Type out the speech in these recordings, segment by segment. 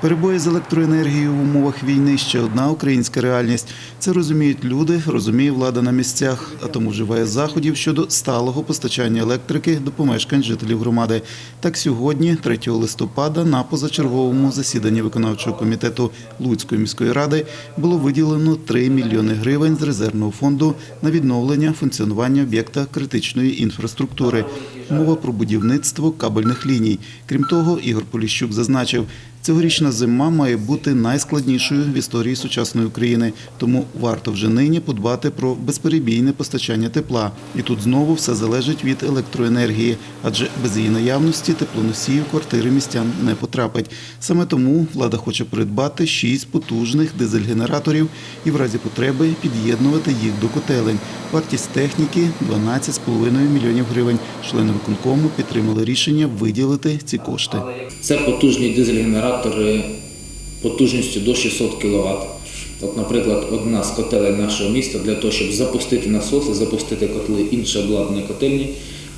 Перебої з електроенергією в умовах війни ще одна українська реальність. Це розуміють люди, розуміє влада на місцях, а тому вживає заходів щодо сталого постачання електрики до помешкань жителів громади. Так сьогодні, 3 листопада, на позачерговому засіданні виконавчого комітету Луцької міської ради було виділено 3 мільйони гривень з резервного фонду на відновлення функціонування об'єкта критичної інфраструктури. Мова про будівництво кабельних ліній. Крім того, Ігор Поліщук зазначив, цьогорічна зима має бути найскладнішою в історії сучасної України, тому варто вже нині подбати про безперебійне постачання тепла. І тут знову все залежить від електроенергії, адже без її наявності теплоносії в квартири містян не потрапить. Саме тому влада хоче придбати шість потужних дизель-генераторів і в разі потреби під'єднувати їх до котелень. Вартість техніки 12,5 мільйонів гривень. Члени виконкому підтримали рішення виділити ці кошти. Це потужні дизель-генератори потужністю до 600 кВт. От, наприклад, одна з котелень нашого міста для того, щоб запустити насоси, запустити котли інше обладнання котельні,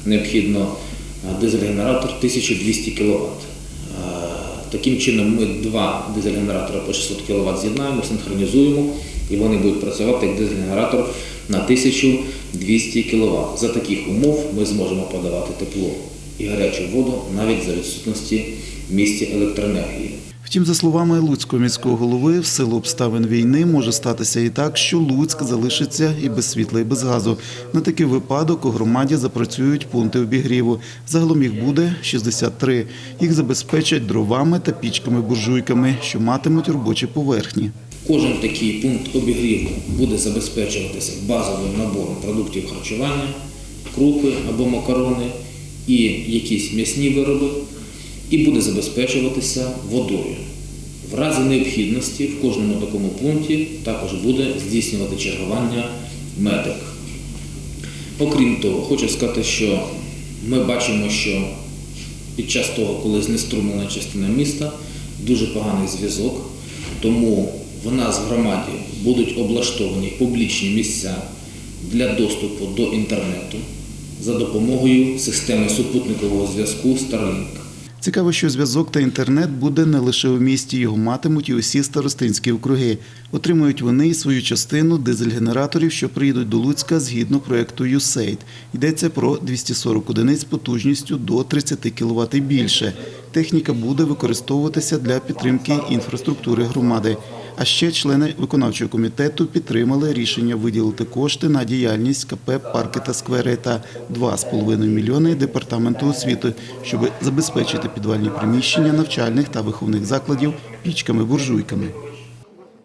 необхідно е, дизель-генератор 1200 кВт. Таким чином ми два дизель-генератора по 600 кВт з'єднаємо, синхронізуємо і вони будуть працювати як дизель-генератор на 1200 кВт. За таких умов ми зможемо подавати тепло і гарячу воду навіть за відсутності в місті електроенергії. Втім, за словами Луцького міського голови, в силу обставин війни може статися і так, що Луцьк залишиться і без світла, і без газу. На такий випадок у громаді запрацюють пункти обігріву. Загалом їх буде 63. Їх забезпечать дровами та пічками-буржуйками, що матимуть робочі поверхні. Кожен такий пункт обігріву буде забезпечуватися базовим набором продуктів харчування, крупи або макарони і якісь м'ясні вироби, і буде забезпечуватися водою. В разі необхідності в кожному такому пункті також буде здійснювати чергування медик. Окрім того, хочу сказати, що ми бачимо, що під час того, коли знеструмлена частина міста, дуже поганий зв'язок, тому в нас в громаді будуть облаштовані публічні місця для доступу до інтернету за допомогою системи супутникового зв'язку Starlink. Цікаво, що зв'язок та інтернет буде не лише у місті, його матимуть і усі старостинські округи. Отримують вони і свою частину дизель-генераторів, що приїдуть до Луцька згідно проекту USAID. Йдеться про 240 одиниць потужністю до 30 кВт і більше. Техніка буде використовуватися для підтримки інфраструктури громади. А ще члени виконавчого комітету підтримали рішення виділити кошти на діяльність КП «Парки та сквери» та 2,5 мільйони департаменту освіти, щоб забезпечити підвальні приміщення навчальних та виховних закладів пічками-буржуйками.